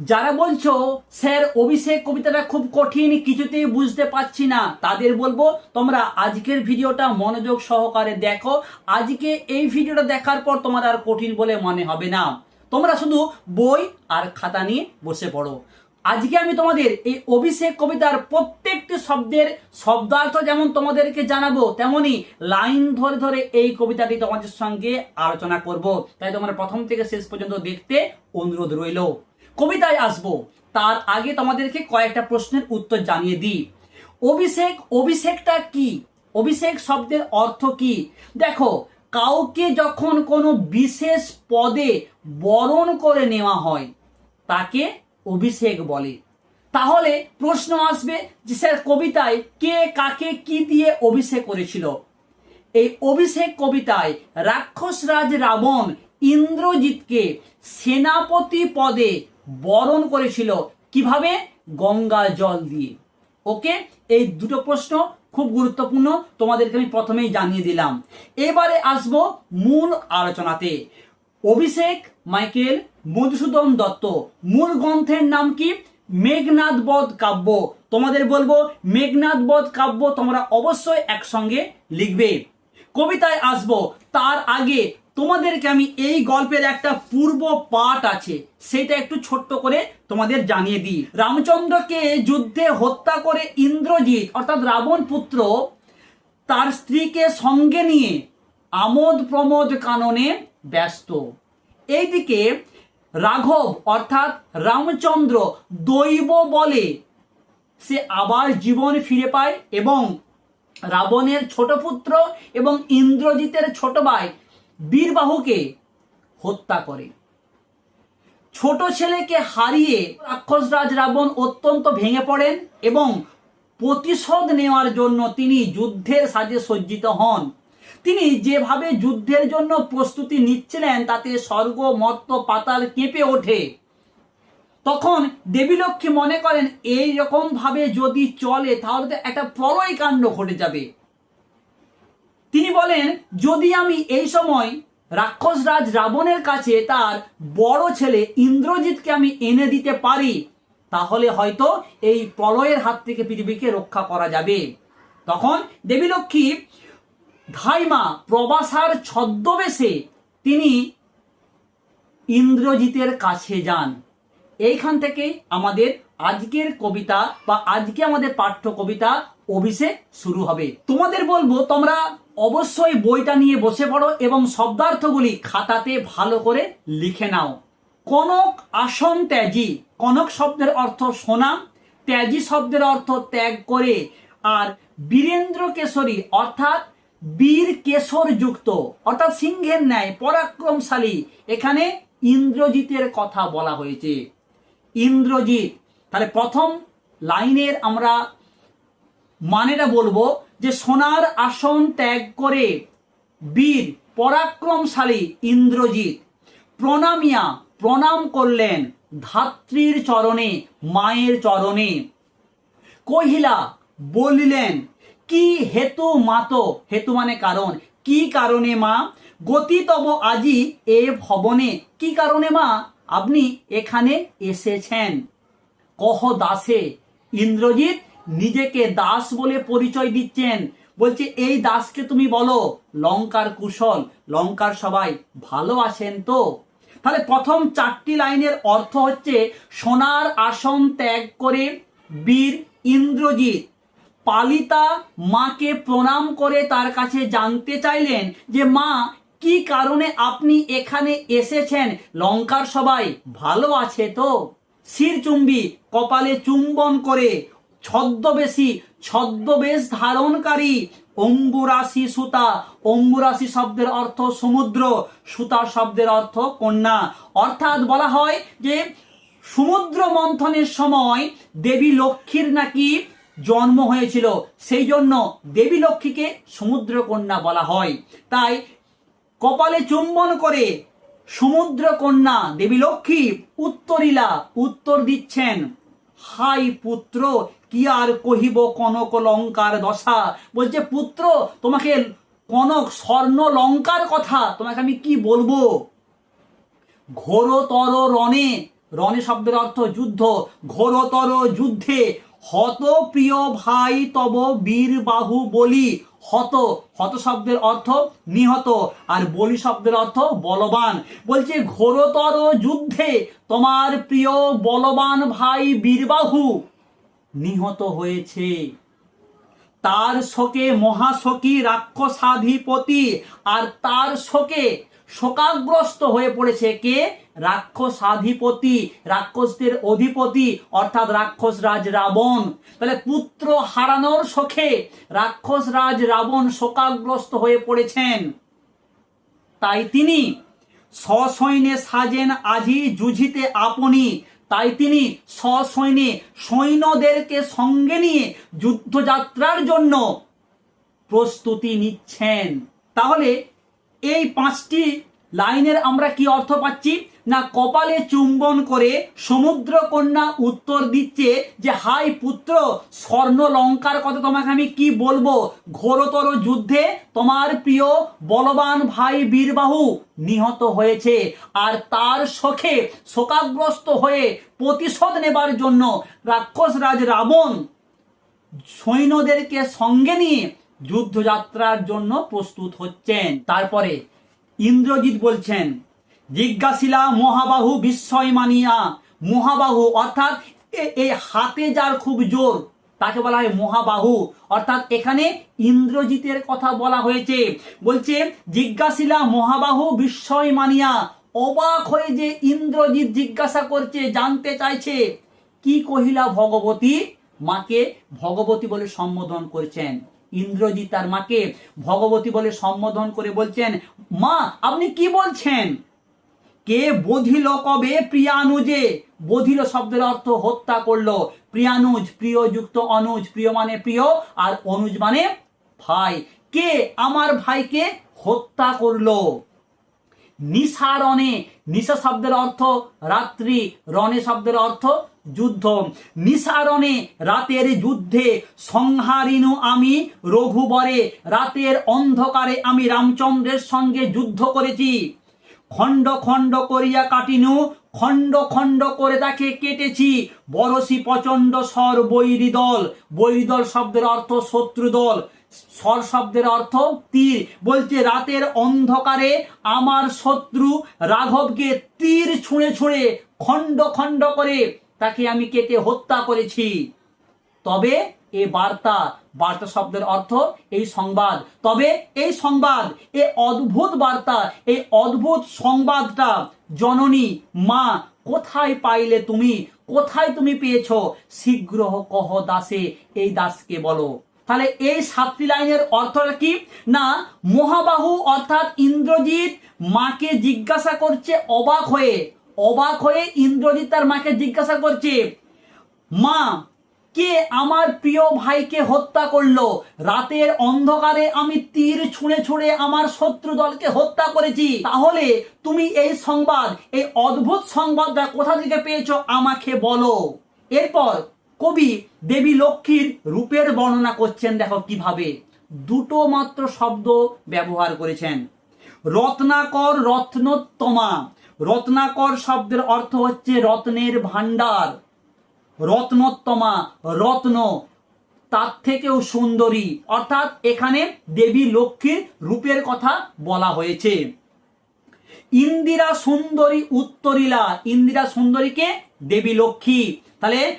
যারা বলছো, স্যার, অভিষেক কবিতাটা খুব কঠিন, কিছুতেই বুঝতে পারছি না। তাদের বলব, তোমরা আজকের ভিডিওটা মনোযোগ সহকারে দেখো। আজকে এই ভিডিওটা দেখার পর তোমার আর কঠিন বলে মনে হবে না। তোমরা শুধু বই আর খাতা নিয়ে বসে পড়ো। আজকে আমি তোমাদের এই অভিষেক কবিতার প্রত্যেকটি শব্দের শব্দার্থ যেমন তোমাদেরকে জানাব, তেমনি লাইন ধরে ধরে এই কবিতাটি তোমাদের সঙ্গে আলোচনা করব। তাই তোমরা প্রথম থেকে শেষ পর্যন্ত দেখতে অনুরোধ রইল। কবিতায় আসব। তার আগে তোমাদেরকে কয়েকটা প্রশ্নের উত্তর জানিয়ে দিই। অভিষেক, অভিষেকটা কি? অভিষেক শব্দের অর্থ কি? দেখো, কাউকে যখন কোনো বিশেষ পদে বরণ করে নেওয়া হয়, তাকে অভিষেক বলে। তাহলে প্রশ্ন আসবে যে স্যার, কবিতায় কে কাকে কি দিয়ে অভিষেক করেছিল? এই অভিষেক কবিতায় রাক্ষসরাজ রাবণ ইন্দ্রজিৎকে সেনাপতি পদে বরণ করেছিল কীভাবে? গঙ্গা জল দিয়ে। ওকে? এই দুটো প্রশ্ন খুব গুরুত্বপূর্ণ, তোমাদেরকে আমি প্রথমেই জানিয়ে দিলাম। এবারে আসব মূল আলোচনাতে। অভিষেক, মাইকেল, মধুসূদন দত্ত, মূল গ্রন্থের নাম কি? মেঘনাথ বধ কাব্য। তোমাদের বলব মেঘনাথ বধ কাব্য তোমরা অবশ্যই একসঙ্গে লিখবে। কবিতায় আসব, তার আগে তোমাদেরকে আমি এই গল্পের একটা পূর্ব পাঠ আছে, সেটা একটু ছোট্ট করে তোমাদের জানিয়ে দিই। রামচন্দ্রকে যুদ্ধে হত্যা করে ইন্দ্রজিৎ, অর্থাৎ রাবণ পুত্র, তার স্ত্রীকে সঙ্গে নিয়ে আমোদ প্রমোদ কাননে ব্যস্ত। এইদিকে রাঘব, অর্থাৎ রামচন্দ্র, দৈব বলে সে আবার জীবন ফিরে পায় এবং রাবণের ছোট পুত্র এবং ইন্দ্রজিতের ছোট ভাই বীরবাহুকে হত্যা করে। ছোট ছেলেকে হারিয়ে রাক্ষসরাজ রাবণ অত্যন্ত ভেঙে পড়েন এবং প্রতিশোধ নেওয়ার জন্য তিনি যুদ্ধের সাজে সজ্জিত হন। তিনি যেভাবে যুদ্ধের জন্য প্রস্তুতি নিচ্ছিলেন, তাতে স্বর্গ মর্ত পাতাল কেঁপে ওঠে। তখন দেবীলক্ষ্মী মনে করেন এই রকম ভাবে যদি চলে, তাহলে তো একটা প্রলয় কাণ্ড ঘটে যাবে। তিনি বলেন, যদি আমি এই সময় রাক্ষসরাজ রাবণের কাছে তার বড় ছেলে ইন্দ্রজিৎকে আমি এনে দিতে পারি, তাহলে হয়তো এই প্রলয়ের হাত থেকে পৃথিবীকে রক্ষা করা যাবে। তখন দেবীলক্ষ্মী ধাইমা প্রবাসার ছদ্মবেশে তিনি ইন্দ্রজিতের কাছে যান। এইখান থেকে আমাদের আজকের কবিতা বা আজকে আমাদের পাঠ্য কবিতা অভিষেক শুরু হবে। তোমাদের বলব, তোমরা অবশ্যই বইটা নিয়ে বসে পড়ো এবং শব্দার্থগুলি খাতাতে ভালো করে লিখে নাও। কনক আসন ত্যাজি। কনক শব্দের অর্থ সোনা, ত্যাজি শব্দের অর্থ ত্যাগ করে। আর বীরেন্দ্র কেশরী অর্থাৎ বীর কেশর যুক্ত, অর্থাৎ সিংহের ন্যায় পরাক্রমশালী। এখানে ইন্দ্রজিতের কথা বলা হয়েছে। ইন্দ্রজিৎ, তাহলে প্রথম লাইনের আমরা মানেটা বলব যে সোনার আসন ত্যাগ করে বীর, পরাক্রমশালী ইন্দ্রজিৎ প্রণামিয়া, প্রণাম করলেন ধাত্রীর চরণে, মায়ের চরণে। কহিলা বলিলেন, কি হেতু মাত? হেতু মানে কারণ। কি কারণে মা? গতি তব আজি এ ভবনে। কি কারণে মা? আপনি এখানে এসেছেন। কহ দাসে। ইন্দ্রজিৎ নিজেকে দাস বলে পরিচয় দিচ্ছেন। বলছে, এই দাসকে তুমি বলো, লঙ্কার কুশল, লঙ্কার সবাই ভালো আছেন তো? তাহলে প্রথম চারটি লাইনের অর্থ হচ্ছে, সোনার আসন ত্যাগ করে বীর ইন্দ্রজিৎ। পালিতা মাকে প্রণাম করে তার কাছে জানতে চাইলেন যে, মা, কি কারণে আপনি এখানে এসেছেন? লঙ্কার সবাই ভালো আছে তো? শিরচুম্বি কপালে চুম্বন করে ছদ্মবেশী, ছদ্মবেশ ধারণকারী অম্বুরাশি সুতা। অম্বুরাশি শব্দের অর্থ সমুদ্র, সুতা শব্দের অর্থ কন্যা। অর্থাৎ বলা হয় যে, সমুদ্র মন্থনের সময় দেবী লক্ষ্মীর নাকি জন্ম হয়েছিল। সেই জন্য দেবী লক্ষ্মীকে সমুদ্র কন্যা বলা হয়। তাই কপালে চুম্বন করে সমুদ্র কন্যা দেবী লক্ষ্মী উত্তরিলা, উত্তর দিচ্ছেন, হাই পুত্র কি আর কহিব কনক লঙ্কার দশা? বলছে, পুত্র, তোমাকে কনক, স্বর্ণ, লঙ্কার কথা তোমাকে আমি কি বলব? ঘোরতর রণে রণে শব্দের অর্থ যুদ্ধ, ঘোরতর যুদ্ধে, হত প্রিয় ভাই তব বীর বাহু বলি, হত হত শব্দের অর্থ নিহত আর বলি শব্দের অর্থ বলবান। বলছে, ঘোরতর যুদ্ধে তোমার প্রিয় বলবান ভাই বীরবাহু নিহত হয়েছে। তার শোকে মহাশোকী রাক্ষসাধিপতি আর তার শোকে শোকাগ্রস্ত হয়ে পড়েছে কে? রাক্ষসাধিপতি, রাক্ষসদের অধিপতি, অর্থাৎ রাক্ষস রাজ রাবণ। তাহলে পুত্র হারানোর শোকে রাক্ষস রাজ রাবণ শোকাগ্রস্ত হয়ে পড়েছেন। তাই তিনি সসৈন্যে সাজেন আজি যুঝিতে আপনি। তাই তিনি সসৈন্যে সৈন্যদেরকে সঙ্গে নিয়ে যুদ্ধযাত্রার জন্য প্রস্তুতি নিচ্ছেন। তাহলে এই পাঁচটি লাইনের আমরা কি অর্থ পাচ্ছি? না কপালে চুম্বন করে সমুদ্র কন্যা উত্তর দিচ্ছে যে, হাই পুত্র, স্বর্ণ লঙ্কার কথা তোমাকে আমি কি বলব? ঘোরতর যুদ্ধে তোমার প্রিয় বলবান ভাই বীরবাহু নিহত হয়েছে আর তার শোকে শোকাগ্রস্ত হয়ে প্রতিশোধ নেবার জন্য রাক্ষস রাজ রাবণ সৈন্যদেরকে সঙ্গে নিয়ে যুদ্ধযাত্রার জন্য প্রস্তুত হচ্ছেন। তারপরে ইন্দ্রজিৎ বলছেন জিজ্ঞাসিলা, মহাবাহু বিস্ময় মানিয়া। মহাবাহু অর্থাৎ এই হাতে যার খুব জোর, তাকে বলা হয় মহাবাহু। অর্থাৎ এখানে ইন্দ্রজিতের কথা বলা হয়েছে। বলছে, জিজ্ঞাসিলা, মহাবাহু বিস্ময় মানিয়া। অবাক হয়ে যে ইন্দ্রজিৎ জিজ্ঞাসা করছে, জানতে চাইছে, কি কহিলা ভগবতী? মাকে ভগবতী বলে সম্বোধন করছেন। ইন্দ্রজিৎ তার মাকে ভগবতী বলে সম্বোধন করে বলছেন, মা, আপনি কি বলছেন? কে বধিল কবে প্রিয়ানুজে? বধিল শব্দের অর্থ হত্যা করল। প্রিয়ানুজ, প্রিয়যুক্ত অনুজ, প্রিয় মানে প্রিয়, আর অনুজ মানে ভাই। কে আমার ভাইকে হত্যা করল? নিশারণে নিশা শব্দের অর্থ রাত্রি, রণে শব্দের অর্থ যুদ্ধ নিশারণে রাতের যুদ্ধে সংহারিনু আমি রঘুবরে, রাতের অন্ধকারে আমি রামচন্দ্রের সঙ্গে যুদ্ধ করেছি। খণ্ড খণ্ড করিয়া কাটিনু, খণ্ড খণ্ড করে তাকে কেটেছি। বরসি প্রচণ্ড স্বর বৈরী দল। বৈরী দল শব্দের অর্থ শত্রু দল। স্বর শব্দের অর্থ তীর। বলছে, রাতের অন্ধকারে আমার শত্রু রাঘবকে তীর ছুঁড়ে ছুঁড়ে খণ্ড খণ্ড করে তাকে আমি কেটে হত্যা করেছি। তবে এ বার্তা বার্তা শব্দের অর্থ এই সংবাদ। তবে এই সংবাদ, এ অদ্ভুত বার্তা, এই অদ্ভুত সংবাদটা জননী, মা, কোথায় পাইলে তুমি, কোথায় তুমি পেয়েছ? শীঘ্র কহ দাসে, এই দাসকে বলো। তাহলে এই সাতটি লাইনের অর্থটা কি? না, মহাবাহু অর্থাৎ ইন্দ্রজিৎ মাকে জিজ্ঞাসা করছে অবাক হয়ে অবাক হয়ে ইন্দ্রজিৎ তার মাকে জিজ্ঞাসা করছে, মা কে আমার প্রিয় ভাইকে হত্যা করল? রাতের অন্ধকারে আমি তীর ছুঁড়ে ছুঁড়ে আমার শত্রু দলকে হত্যা করেছি। তাহলে তুমি এই সংবাদ, এই অদ্ভুত সংবাদটা কোথা থেকে পেয়েছ আমাকে বলো। এরপর কবি দেবী লক্ষ্মীর রূপের বর্ণনা করছেন, দেখো কীভাবে। দুটো মাত্র শব্দ ব্যবহার করেছেন। রত্নাকর রত্নোত্তমা। রত্নাকর শব্দের অর্থ হচ্ছে রত্নের ভাণ্ডার। রত্নোত্তমা, রত্ন, তার থেকেও সুন্দরী। অর্থাৎ এখানে দেবী লক্ষ্মীর রূপের কথা বলা হয়েছে। ইন্দিরা সুন্দরী উত্তরিলা। ইন্দিরা সুন্দরীকে দেবী লক্ষ্মী। তাহলে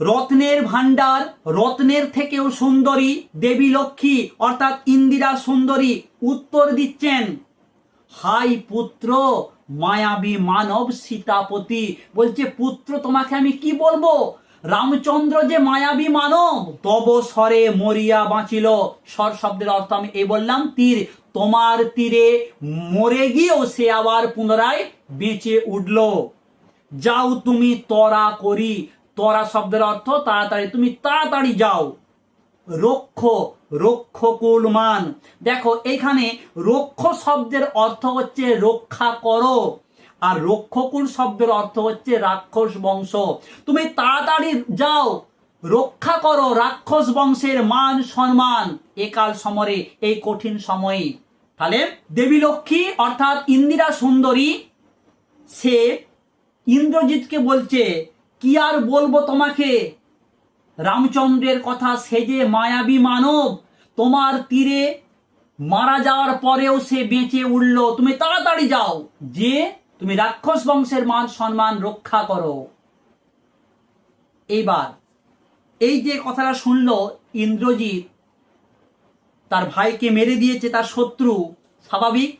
রত্নের ভাণ্ডার, রত্নের থেকেও সুন্দরী দেবী লক্ষ্মী। অর্থাৎ ইন্দিরা সুন্দরী উত্তর দিচ্ছেন। হাই পুত্র মায়াবী মানব সীতাপতি বলছে, পুত্র, তোমাকে আমি কি বলব? রামচন্দ্র যে মায়াবী মানব, তব স্বরে মরিয়া বাঁচিল। স্বর শব্দের অর্থ আমি এই বললাম, তীর। তোমার তীরে মরে গিয়েও সে আবার পুনরায় বেঁচে উঠল। যাও তুমি তরা করি। তরা শব্দের অর্থ, তাড়াতাড়ি, তুমি তাড়াতাড়ি যাও। রক্ষ, রক্ষকুলমান। দেখো এখানে রক্ষ শব্দের অর্থ হচ্ছে রক্ষা করো, আর রক্ষকুল শব্দের অর্থ হচ্ছে রাক্ষস বংশ। তুমি তাড়াতাড়ি যাও, রক্ষা করো, রাক্ষস বংশের মান, সম্মান। একাল সমরে, এই কঠিন সময়ে। তাহলে দেবী লক্ষ্মী, অর্থাৎ ইন্দিরা সুন্দরী, সে ইন্দ্রজিৎকে বলছে, কি আর বলব তোমাকে? রামচন্দ্রের কথা সেজে মায়াবী মানব, তোমার তীরে মারা যাওয়ার পরেও সে বেঁচে উঠল। তুমি তাড়াতাড়ি যাও, যে তুমি রাক্ষস বংশের মান সম্মান রক্ষা করো। এইবার এই যে কথাটা শুনল ইন্দ্রজিৎ, তার ভাইকে মেরে দিয়েছে তার শত্রু, স্বাভাবিক?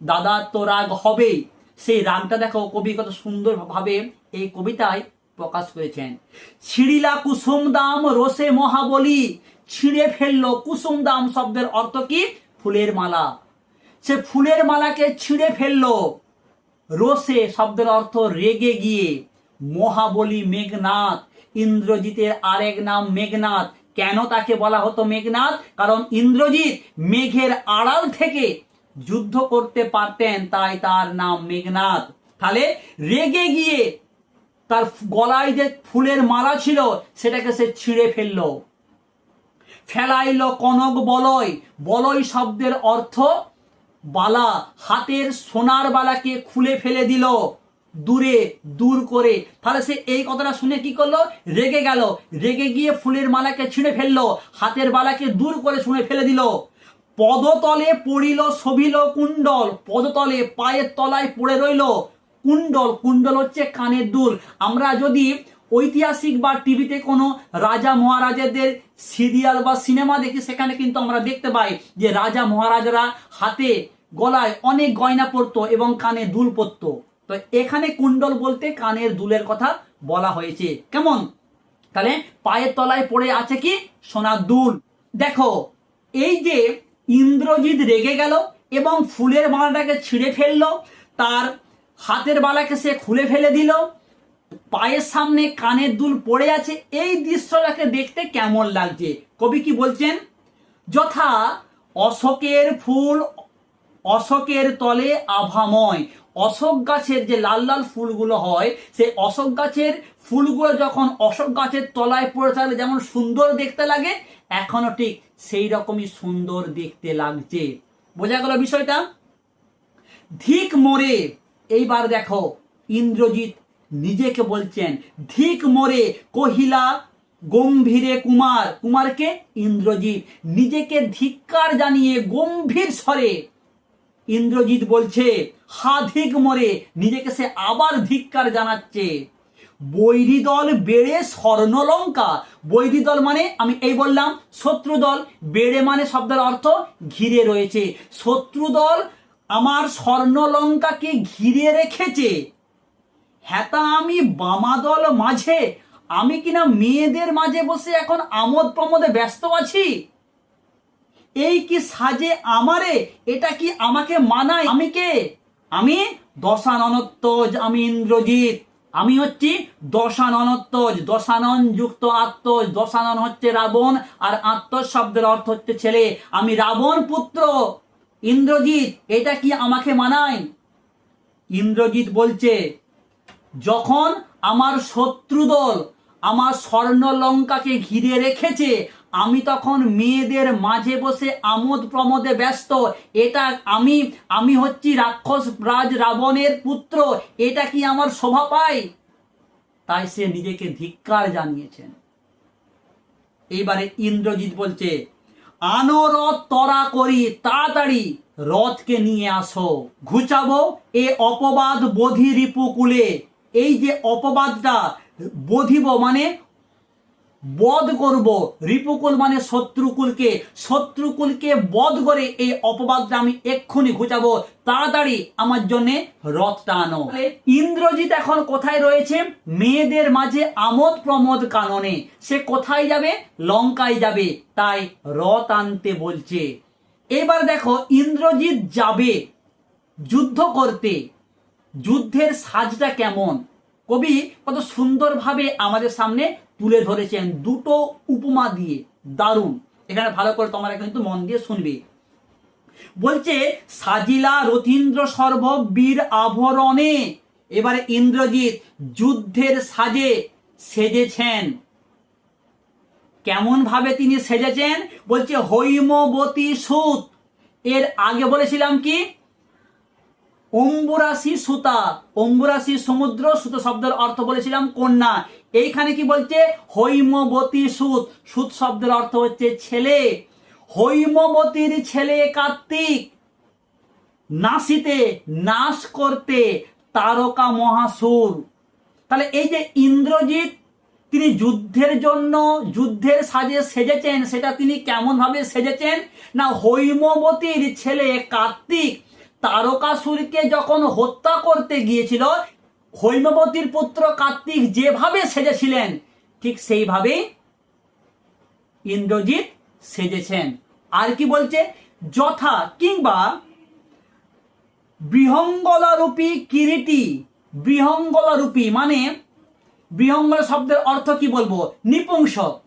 দাদা তো রাগ হবেই। সেই রাগটা দেখো কবি কত সুন্দরভাবে এই কবিতায় প্রকাশ করেছেন। ছিড়িলা কুসুম দাম রসে মহাবলী, ছিঁড়ে ফেলল কুসুম দাম শব্দের অর্থ কি? ফুলের মালা। সে ফুলের মালাকে ছিঁড়ে ফেলল রোসে শব্দের অর্থ রেগে গিয়ে। মহাবলী মেঘনাথ, ইন্দ্রজিতের আরেক নাম মেঘনাথ। কেন তাকে বলা হতো মেঘনাথ? কারণ ইন্দ্রজিৎ মেঘের আড়াল থেকে যুদ্ধ করতে পারতেন, তাই তার নাম মেঘনাথ। তাহলে রেগে গিয়ে তার গলায় যে ফুলের মালা ছিল, সেটাকে সে ছিঁড়ে ফেলল। ফেলাইল কনক বলয়। বলয় শব্দের অর্থ, বালা, হাতের সোনার বালাকে খুলে ফেলে দিল। দূরে, দূর করে। তাহলে সে এই কথাটা শুনে কি করল? রেগে গেল। রেগে গিয়ে ফুলের মালাকে ছিঁড়ে ফেলল। হাতের বালাকে দূর করে ছুঁড়ে ফেলে দিল। পদতলে পড়িল শোভিল কুণ্ডল। পদতলে পায়ের তলায় পড়ে রইল। কুণ্ডল কুণ্ডল হচ্ছে কানের দুল। আমরা যদি ঐতিহাসিক বা টিভিতে কোনো রাজা মহারাজাদের সিরিয়াল বা সিনেমা দেখি, সেখানে কিন্তু আমরা দেখতে পাই যে রাজা মহারাজারা হাতে, গলায় অনেক গয়না পরতো এবং কানে দুল পরতো। তো এখানে কুণ্ডল বলতে কানের দুলের কথা বলা হয়েছে। কেমন? তাহলে পায়ের তলায় পড়ে আছে কি? সোনার দুল। দেখো, এই যে ইন্দ্রজিৎ রেগে গেল এবং ফুলের মালাটাকে ছিঁড়ে ফেলল, তার হাতের বালাকে সে খুলে ফেলে দিল। পায়ের সামনে কানের দুল পড়ে আছে। এই দৃশ্যটাকে দেখতে কেমন লাগছে? কবি কি বলছেন? যথা অশোকের ফুল, অশোকের তলে আভাময়। অশোক গাছের যে লাল লাল ফুলগুলো হয়, সেই অশোক গাছের ফুলগুলো যখন অশোক গাছের তলায় পড়ে থাকলে যেমন সুন্দর দেখতে লাগে, এখনও ঠিক সেই রকমই সুন্দর দেখতে লাগছে। বোঝা গেল বিষয়টা? ধিক মোরে এইবার দেখো, ইন্দ্রজিৎ নিজেকে বলছেন, ধিক মোরে কহিলা গম্ভীরে কুমার। কুমারকে? ইন্দ্রজিৎ, নিজেকে ধিক্কার জানিয়ে গম্ভীর স্বরে। ইন্দ্রজিৎ বলছে, হা ধিক মরে, নিজেকে সে আবার ধিক্কার জানাচ্ছে। বৈরী দল বেড়ে স্বর্ণলঙ্কা। বৈরী দল মানে আমি এই বললাম শত্রু দল বেড়ে মানে শব্দের অর্থ ঘিরে রয়েছে। শত্রু দল আমার স্বর্ণলঙ্কাকে ঘিরে রেখেছে। হ্যাতা আমি বামাদল মাঝে, আমি কিনা মেয়েদের মাঝে বসে এখন আমোদ প্রমোদে ব্যস্ত আছি? এই কি সাজে আমারে, এটা কি আমাকে মানায়? আমি কে? আমি দশাননত্তজ, আমি ইন্দ্রজিৎ। আমি হচ্ছি দশাননত্তজ, দশানন যুক্ত আত্মজ দশানন হচ্ছে রাবণ আর আত্মজ শব্দের অর্থ হচ্ছে ছেলে। আমি রাবণ পুত্র। ইন্দ্রজিৎ, এটা কি আমাকে মানায়? ইন্দ্রজিৎ বলছে, যখন আমার শত্রুদল আমার স্বর্ণলঙ্কাকে ঘিরে রেখেছে, আমি তখন মেয়েদের মাঝে বসে আমোদ প্রমোদে ব্যস্ত। এটা আমি আমি হচ্ছি রাক্ষস রাজ রাবণের পুত্র, এটা কি আমার শোভা পায়? তাই সে নিজেকে ধিক্কার জানিয়েছেন। এইবারে ইন্দ্রজিৎ বলছে আনো রথ তরা করি, তাড়াতাড়ি রথকে নিয়ে আসো। ঘুচাবো এ অপবাদ বোধি রিপুকুলে এই যে অপবাদটা বোধিব মানে বধ করব। রিপুকুল মানে শত্রুকুলকে। শত্রুকুলকে বধ করে এই অপবাদটা আমি এক্ষুনি ঘুচাবো। তাড়াতাড়ি আমার জন্য রথটা আনো। ইন্দ্রজিৎ এখন কোথায় রয়েছে? মেয়েদের মাঝে আমোদ প্রমোদ কাননে। সে কোথায় যাবে? লঙ্কায় যাবে। তাই রথ আনতে বলছে। এবার দেখো, ইন্দ্রজিৎ যাবে যুদ্ধ করতে। যুদ্ধের সাজটা কেমন? কবি কত সুন্দরভাবে আমাদের সামনে তুলে ধরেছেন দুটো উপমা দিয়ে। দারুণ। এখানে ভালো করে তোমরা কিন্তু মন দিয়ে শুনবে। বলছে, সাজিলা রথীন্দ্র সর্ব বীর আভরণে, এবারে ইন্দ্রজিৎ যুদ্ধের সাজে সেজেছেন। কেমন ভাবে তিনি সেজেছেন? বলছে, হৈমবতী সুত। এর আগে বলেছিলাম কি? অম্বুরাশি সুতা, অম্বুরাশি সমুদ্র, সুত শব্দের অর্থ বলেছিলাম কন্যা। এইখানে কি বলছে? হৈমবতী সুত। সুত শব্দের অর্থ হচ্ছে ছেলে। হৈমবতীর ছেলে কার্তিক। নাসিতে নাশ করতে তারকা মহাসুর। তাহলে এই যে ইন্দ্রজিৎ, তিনি যুদ্ধের জন্য, যুদ্ধের সাজে সেজেছেন, সেটা তিনি কেমন ভাবে সেজেছেন? না, হৈমবতীর ছেলে কার্তিক তারকাসুরকে যখন হত্যা করতে গিয়েছিল, হৈমবতীর পুত্র কার্তিক যেভাবে সেজেছিলেন, ঠিক সেইভাবেই ইন্দ্রজিৎ সেজেছেন। আর কি বলছে? যথা কিংবা বৃহঙ্গলারূপী কিরিটি, বৃহঙ্গলারূপী মানে বৃহঙ্গলা শব্দের অর্থ কি বলব? নিপুংসক।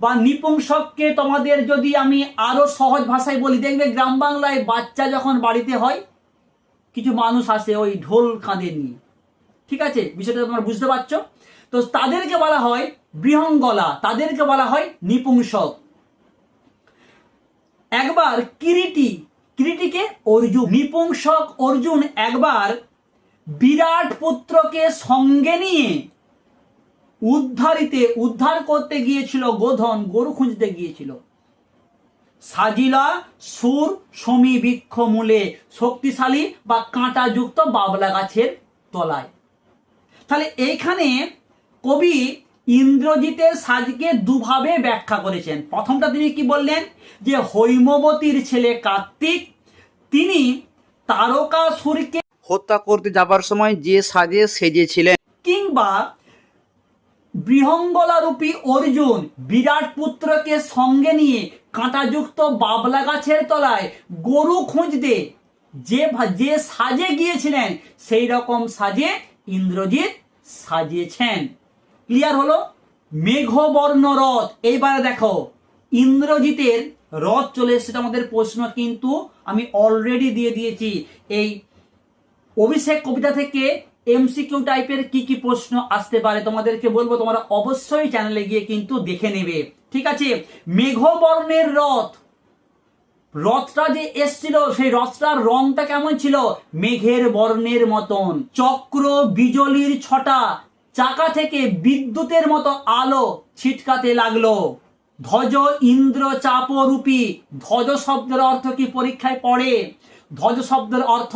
বা নিপুংসককে তোমাদের যদি আমি আরও সহজ ভাষায় বলি, দেখবে গ্রাম বাংলায় বাচ্চা যখন বাড়িতে হয়, কিছু মানুষ আসে ওই ঢোল কাঁধে নিয়ে। ঠিক আছে? বিষয়টা তোমরা বুঝতে পারছ? তো তাদেরকে বলা হয় বৃহঙ্গলা, তাদেরকে বলা হয় নিপুংসক একবার কিরিটি, কিরিটিকে অর্জুন নিপুংসক অর্জুন একবার বিরাট পুত্রকে সঙ্গে নিয়ে উদ্ধারিতে উদ্ধার করতে গিয়েছিল গোধন গরু খুঁজতে গিয়েছিল। সাজিলা সুর সমী বৃক্ষ মূলে শক্তিশালী বা কাঁটাযুক্ত বাবলা গাছের তলায়। তাহলে এইখানে কবি ইন্দ্রজিতের সাজকে দুভাবে ব্যাখ্যা করেছেন। প্রথমটা তিনি কি বললেন? যে হৈমবতীর ছেলে কার্তিক তিনি তারকাসুরকে হত্যা করতে যাবার সময় যে সাজে সেজেছিলেন। কিংবা বৃহঙ্গলারূপী অর্জুন বিরাট পুত্রকে সঙ্গে নিয়ে কাঁটাযুক্ত বাবলা গাছের তলায় গরু খুঁজতে যে যে সাজে গিয়েছিলেন, সেই রকম সাজে ইন্দ্রজিৎ সাজিয়েছেন। ক্লিয়ার হলো? মেঘবর্ণ রথ। এইবারে দেখো, ইন্দ্রজিতের রথ চলে এসেছে আমাদের প্রশ্ন, কিন্তু আমি অলরেডি দিয়ে দিয়েছি। এই অভিষেক কবিতা থেকে এমসিকিউ টাইপের কি কি প্রশ্ন আসতে পারে তোমাদেরকে বলব, তোমরা অবশ্যই চ্যানেলে গিয়ে কিন্তু দেখে নেবে। ঠিক আছে? মেঘবর্ণের রথ। রথটা যে এসছিল, সেই রথটার রংটা কেমন ছিল? মেঘের বর্ণের মতন। চক্র বিজলির ছটা, চাকা থেকে বিদ্যুতের মতো আলো ছিটকাতে লাগল। ধ্বজ ইন্দ্র চাপরূপী। ধ্বজ শব্দের অর্থ কি পরীক্ষায় পড়ে? ধ্বজ শব্দের অর্থ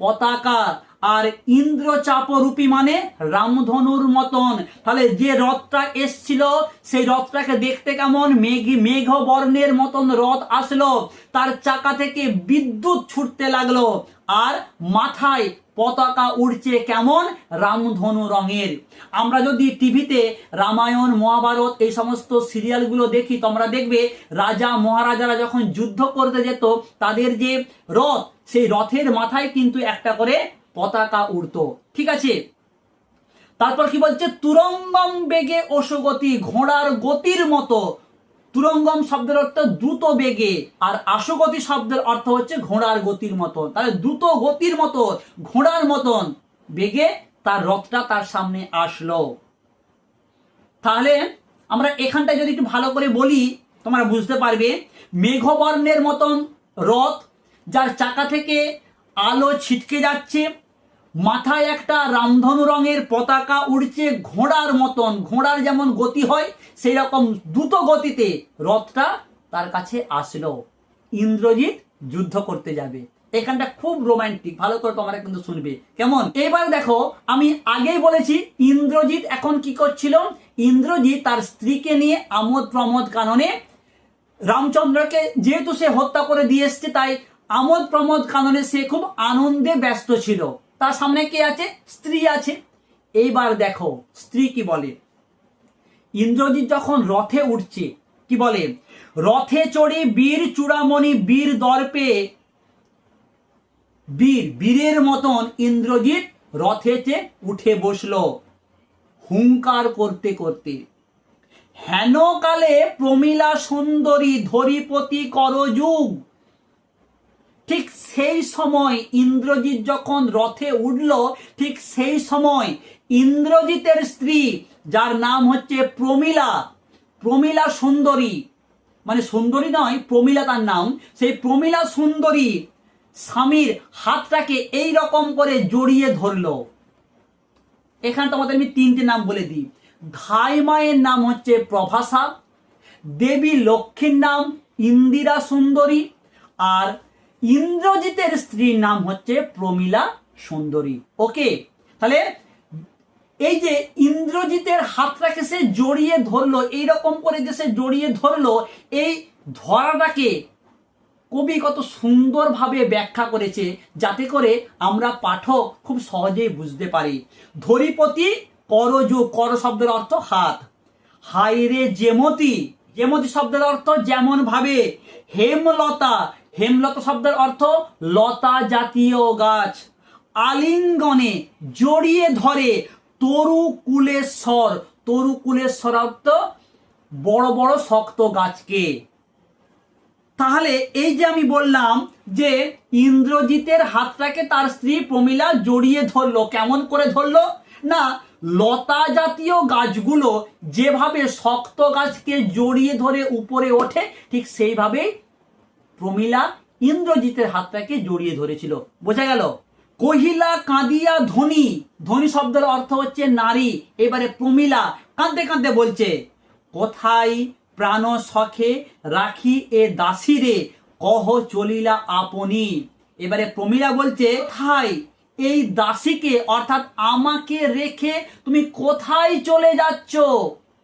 পতাকা। আর ইন্দ্র চাপরূপী মানে রামধনুর মতন। তাহলে যে রথটা এসছিল, সেই রথটাকে দেখতে কেমন? মেঘ মেঘ বর্ণের মতন রথ আসলো। তার চাকা থেকে বিদ্যুৎ ছুটতে লাগল। আর মাথায় পতাকা উড়ছে কেমন? রামধনু রঙের। আমরা যদি টিভিতে রামায়ণ, মহাভারত এই সমস্ত সিরিয়ালগুলো দেখি, তোমরা দেখবে রাজা, মহারাজারা যখন যুদ্ধ করতে যেত, তাদের যে রথ, সেই রথের মাথায় কিন্তু একটা করে পতাকা উড়তো। ঠিক আছে? তারপর কি বলছে? তুরঙ্গম বেগে অসগতি ঘোড়ার গতির মতো। তুরঙ্গম শব্দের অর্থ দ্রুত বেগে, আর আশুগতি শব্দের অর্থ হচ্ছে ঘোড়ার গতির মতন। তাহলে দ্রুত গতির মতো, ঘোড়ার মতন বেগে তার রথটা তার সামনে আসলো। তাহলে আমরা এখানটায় যদি একটু ভালো করে বলি, তোমরা বুঝতে পারবে, মেঘবর্ণের মতন রথ, যার চাকা থেকে আলো ছিটকে যাচ্ছে মাথায় একটা রামধনু রঙের পতাকা উড়ছে ঘোড়ার মতন। ঘোড়ার যেমন গতি হয় সেই রকম দ্রুত গতিতে রথটা তার কাছে আসলো। ইন্দ্রজিৎ যুদ্ধ করতে যাবে। এখানটা খুব রোমান্টিক ভালো করে তোমরা কিন্তু শুনবে। কেমন? এবার দেখো, আমি আগেই বলেছি, ইন্দ্রজিৎ এখন কি করছিল? ইন্দ্রজিৎ তার স্ত্রীকে নিয়ে আমোদ প্রমোদ কাননে রামচন্দ্রকে, যেহেতু সে হত্যা করে দিয়ে এসছে, তাই আমোদ প্রমোদ কাননে সে খুব আনন্দে ব্যস্ত ছিল। তার সামনে কে আছে? স্ত্রী আছে। এইবার দেখো, স্ত্রী কি বলে? ইন্দ্রজিৎ যখন রথে উঠছে, কি বলে? রথে চড়ে বীর চূড়ামণি বীর দর্পে, বীর, বীরের মতন ইন্দ্রজিৎ রথেতে উঠে বসল। হুঙ্কার করতে করতে, হেনকালে প্রমিলা সুন্দরী ধরিপতি করযুগ সেই সময় ইন্দ্রজিৎ যখন রথে উঠল, ঠিক সেই সময় ইন্দ্রজিতের স্ত্রী, যার নাম হচ্ছে প্রমিলা প্রমিলা সুন্দরী মানে সুন্দরী নয়, প্রমিলা তার নাম, সেই প্রমিলা সুন্দরী স্বামীর হাতটাকে এই রকম করে জড়িয়ে ধরলো। এখানে তোমাদের আমি তিনটে নাম বলে দিই। ধাই মায়ের নাম হচ্ছে প্রভাসা দেবী লক্ষ্মীর নাম ইন্দিরা সুন্দরী, আর ইন্দ্রজিতের স্ত্রীর নাম হচ্ছে প্রমীলা সুন্দরী। ওকে? তাহলে এই যে ইন্দ্রজিতের হাতটাকে সে জড়িয়ে ধরলো, এইরকম করে যে সে জড়িয়ে ধরলো, এই ধরাটাকে কবি কত সুন্দরভাবে ব্যাখ্যা করেছে, যাতে করে আমরা পাঠক খুব সহজেই বুঝতে পারি। ধরিপতি, করজু, কর শব্দের অর্থ হাত। হাইরে জেমতি জেমতি শব্দের অর্থ যেমন ভাবে হেমলতা হেমলতা শব্দের অর্থ লতা জাতীয় গাছ। আলিঙ্গনে জড়িয়ে ধরে তরু কুলেশ্বর তরু কুলেশ্বর অর্থ বড় বড় শক্ত গাছকে। তাহলে এই যে আমি বললাম যে ইন্দ্রজিতের হাতটাকে তার স্ত্রী প্রমীলা জড়িয়ে ধরলো, কেমন করে ধরলো? না, লতা জাতীয় গাছগুলো যেভাবে শক্ত গাছকে জড়িয়ে ধরে উপরে ওঠে, ঠিক সেইভাবেই প্রমীলা ইন্দ্রজিতের হাতটাকে জড়িয়ে ধরেছিল। বোঝা গেল? কহিলা কাঁদিয়া ধনী। ধনী শব্দের অর্থ হচ্ছে নারী। এবারে প্রমীলা কাঁদতে কাঁদতে বলছে, কোথায় প্রাণ সখে রাখি এ দাসী রে কহ চলিলা আপনি। এবারে প্রমীলা বলছে, কোথায় এই দাসীকে? অর্থাৎ আমাকে রেখে তুমি কোথায় চলে যাচ্ছ?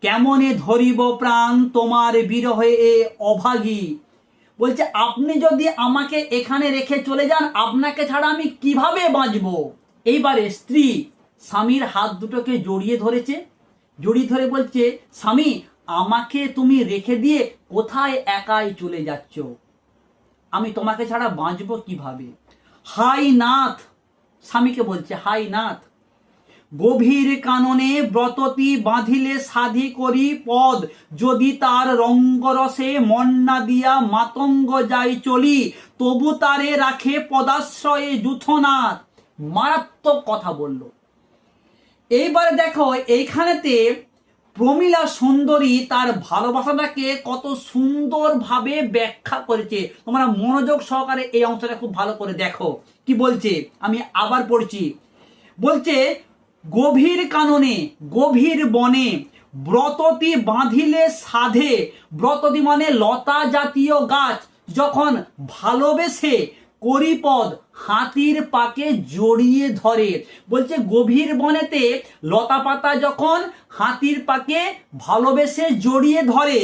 কেমনে ধরিব প্রাণ তোমার বিরহে এ অভাগী? বলছে, আপনি যদি আমাকে এখানে রেখে চলে যান, আপনাকে ছাড়া আমি কীভাবে বাঁচব? এইবারে স্ত্রী স্বামীর হাত দুটোকে জড়িয়ে ধরেছে। জড়িয়ে ধরে বলছে, স্বামী, আমাকে তুমি রেখে দিয়ে কোথায় একাই চলে যাচ্ছ? আমি তোমাকে ছাড়া বাঁচবো কীভাবে? হাই নাথ, স্বামীকে বলছে, হাই নাথ গভীর কাননে ব্রততি বাঁধিলে সাধি করি পদ। যদি তার রঙ্গরসে মন্না দিয়া মাতঙ্গ যাই চলি, তবু তারে রাখে পদাশ্রয়ে যুথনাথ। মারাত্মক কথা বলল। এইবারে দেখো, এইখানেতে প্রমীলা সুন্দরী তার ভালোবাসাটাকে কত সুন্দরভাবে ব্যাখ্যা করেছে। তোমরা মনোযোগ সহকারে এই অংশটা খুব ভালো করে দেখো। কি বলছে? আমি আবার পড়ছি। বলছে গভীর কাননে, গভীর বনে, ব্রততি বাঁধিলে সাধে। ব্রততি মানে লতা জাতীয় গাছ, যখন ভালোবেসে করিপদ হাতির পাকে জড়িয়ে ধরে। বলছে গভীর বনেতে লতা পাতা যখন হাতির পাকে ভালোবেসে জড়িয়ে ধরে।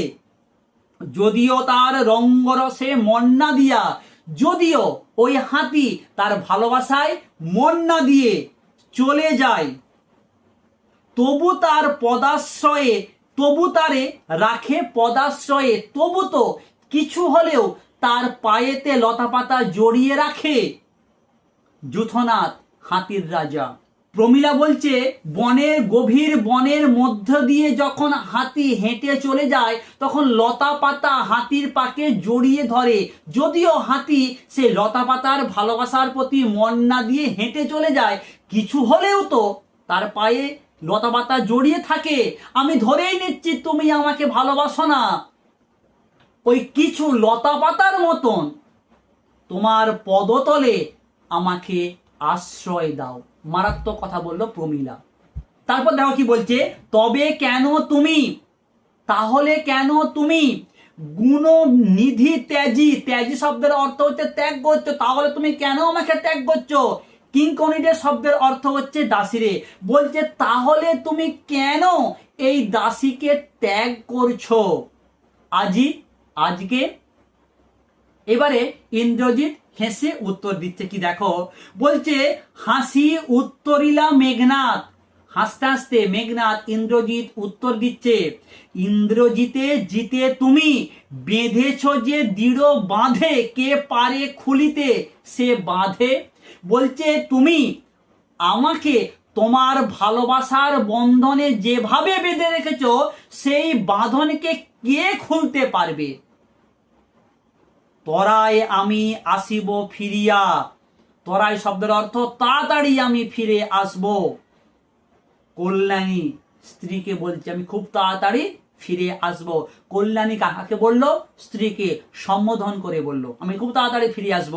যদিও তার রঙ্গরসে মন না দিয়া, যদিও ওই হাতি তার ভালোবাসায় মন না দিয়ে চলে যায়। তবু তার পদাশ্রয়ে, তবু তারে রাখে পদাশ্রয়ে, তবু তো কিছু হলেও তার পায়েতে লতাপাতা জড়িয়ে রাখে। যুথনাথ, হাতির রাজা। প্রমীলা বলছে, বনের গভীর বনের মধ্য দিয়ে যখন হাতি হেঁটে চলে যায়, তখন লতা পাতা হাতির পাকে জড়িয়ে ধরে। যদিও হাতি সে লতা পাতার ভালোবাসার প্রতি মন না দিয়ে হেঁটে চলে যায়, কিছু হলেও তো তার পায়ে লতা পাতা জড়িয়ে থাকে। আমি ধরেই নিচ্ছি তুমি আমাকে ভালোবাসো না। ওই কিছু লতা পাতার মতন তোমার পদতলে আমাকে আশ্রয় দাও। মারাত্মক কথা বলল প্রমীলা। তারপর দেখো কি বলছে, তবে কেন তুমি? তাহলে কেন তুমি? গুণ নিধি ত্যাজি। ত্যাজি শব্দের অর্থ হচ্ছে ত্যাগ করছ। তাহলে তুমি কেন আমাকে ত্যাগ করছ? কিংকনিডের শব্দের অর্থ হচ্ছে দাসীরে বলছে, তাহলে তুমি কেন এই দাসীকে ত্যাগ করছ? আজি, আজকে? এবারে ইন্দ্রজিৎ হেসে উত্তর দিচ্ছে কি দেখো। বলছে, হাসি উত্তরিলা মেঘনাথ। হাসতে হাসতে মেঘনাথ ইন্দ্রজিৎ উত্তর দিচ্ছে, ইন্দ্রজিতে জিতে তুমি, বেঁধেছ যে দৃঢ় বাঁধে কে পারে খুলিতে, সে বাঁধে বলছে, তুমি আমাকে তোমার ভালোবাসার বন্ধনে যেভাবে বেঁধে রেখেছ, সেই বাঁধনকে কে খুলতে পারবে? তরায় আমি আসিব ফিরিয়া। তরাই শব্দের অর্থ, তাড়াতাড়ি আমি ফিরে আসব। কল্যাণী, স্ত্রীকে বলছে, আমি খুব তাড়াতাড়ি ফিরে আসব। কল্যাণী কাকাকে বলল, স্ত্রীকে সম্বোধন করে বলল, আমি খুব তাড়াতাড়ি ফিরে আসব।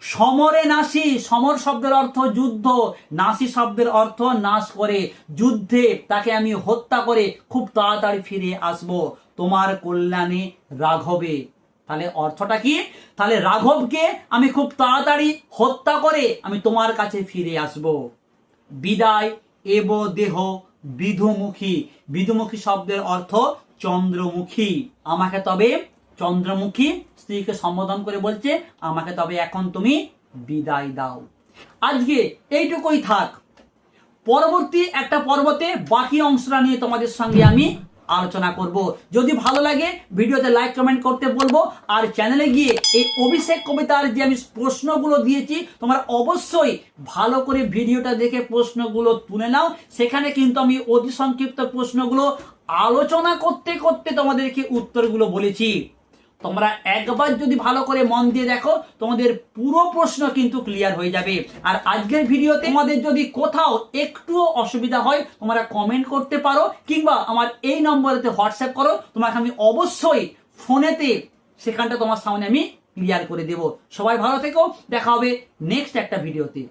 সমরে নাসি, সমর শব্দের অর্থ যুদ্ধ, নাসি শব্দের অর্থ নাশ করে, যুদ্ধে তাকে আমি হত্যা করে খুব তাড়াতাড়ি ফিরে আসব। তোমার কল্যাণে রাঘবে। তাহলে অর্থটা কি? তাহলে রাঘবকে আমি খুব তাড়াতাড়ি হত্যা করে আমি তোমার কাছে ফিরে আসব। বিদায়, এব দেহ বিধুমুখী। বিধুমুখী শব্দের অর্থ চন্দ্রমুখী। আমাকে তবে চন্দ্রমুখী স্ত্রীকে সম্বোধন করে বলছে, আমাকে তবে এখন তুমি বিদায় দাও। আজকে এইটুকুই থাক। পরবর্তী একটা পর্বতে বাকি অংশটা নিয়ে তোমাদের সঙ্গে আমি আলোচনা করব। যদি ভালো লাগে, ভিডিওতে লাইক, কমেন্ট করতে বলব। আর চ্যানেলে গিয়ে এই অভিষেক কবিতার যে আমি প্রশ্নগুলো দিয়েছি, তোমরা অবশ্যই ভালো করে ভিডিওটা দেখে প্রশ্নগুলো তুলে নাও। সেখানে কিন্তু আমি অতি সংক্ষিপ্ত প্রশ্নগুলো আলোচনা করতে করতে তোমাদেরকে উত্তরগুলো বলেছি। তোমরা একবার যদি ভালো করে মন দিয়ে দেখো, তোমাদের পুরো প্রশ্ন কিন্তু ক্লিয়ার হয়ে যাবে। আর আজকের ভিডিওতে তোমাদের যদি কোথাও একটুও অসুবিধা হয়, তোমরা কমেন্ট করতে পারো, কিংবা আমার এই নম্বরেতে হোয়াটসঅ্যাপ করো, তোমাকে আমি অবশ্যই ফোনেতে সেখানটা তোমার সামনে আমি ক্লিয়ার করে দেব। সবাই ভালো থেকো, দেখা হবে নেক্সট একটা ভিডিওতে।